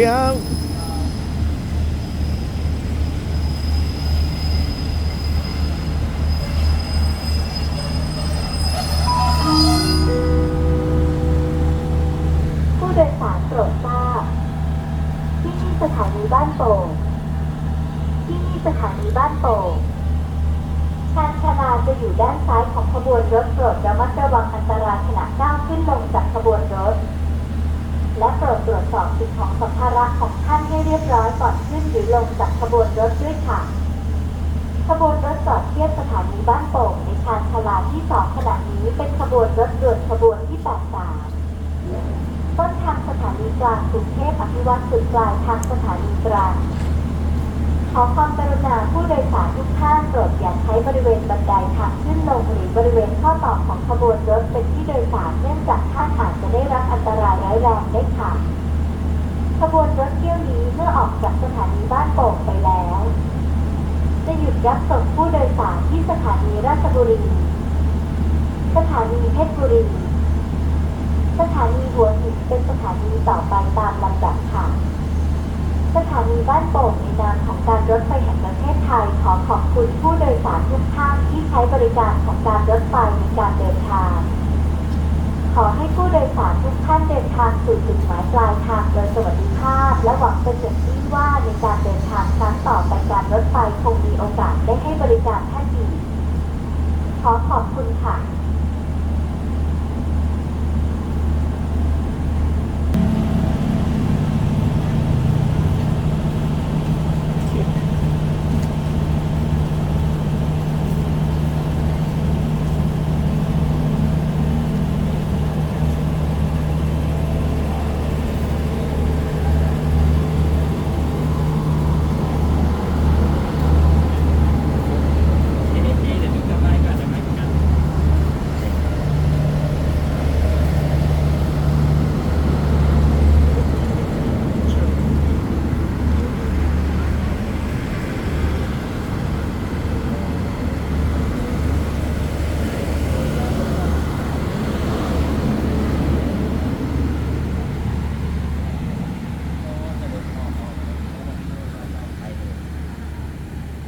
ดีครับผู้โดยสารโปรดทราบที่นี่สถานีบ้านโป่งที่นี่สถานีบ้านโป่งชานชาลาจะอยู่ด้านซ้ายของขบวนรถโปรดระมัดระวังอันตรายขณะก้าวขึ้นลงจากขบวนรถ และโปรดตรวจสอบสิ่งของสัมภาระของท่านให้เรียบร้อยก่อนขึ้นหรือลงจากขบวนรถด้วยค่ะ ขบวนรถจอดเทียบสถานีบ้านโป่งในชานชาลาที่สองขณะนี้เป็นขบวนรถด่วนขบวนที่ 83 ต้นทางสถานีกลางกรุงเทพอภิวัตสุดปลายทางสถานีตรังขอความกรุณาผู้โดยสารทุกท่านโปรดอย่าใช้บริเวณบันไดทางขึ้นลงหรือบริเวณข้อต่อของขบวนรถเป็นที่โดยสารเนื่องจากท่านอาจจะได้รับอันตรายร้ายแรงได้ค่ะ ขบวนรถเที่ยวนี้เมื่อออกจากสถานีบ้านโป่งไปแล้ว จะหยุดรับส่งผู้โดยสารที่สถานีราชบุรี สถานีเพชรบุรี สถานีหัวหินเป็นสถานีต่อไปตามลำดับค่ะ สถานีบ้านโป่งในนามของการรถไฟแห่งประเทศไทยขอขอบคุณผู้โดยสารทุกท่านที่ใช้บริการของการรถไฟในการเดิน ให้ผู้โดยสารทุกท่านเดินทางสู่จุดหมายปลายทางโดยสวัสดิภาพ และหวังเป็นอย่างยิ่งว่าในการเดินทางครั้งต่อไปการรถไฟคงมีโอกาสได้ให้บริการท่านอีกขอขอบคุณค่ะ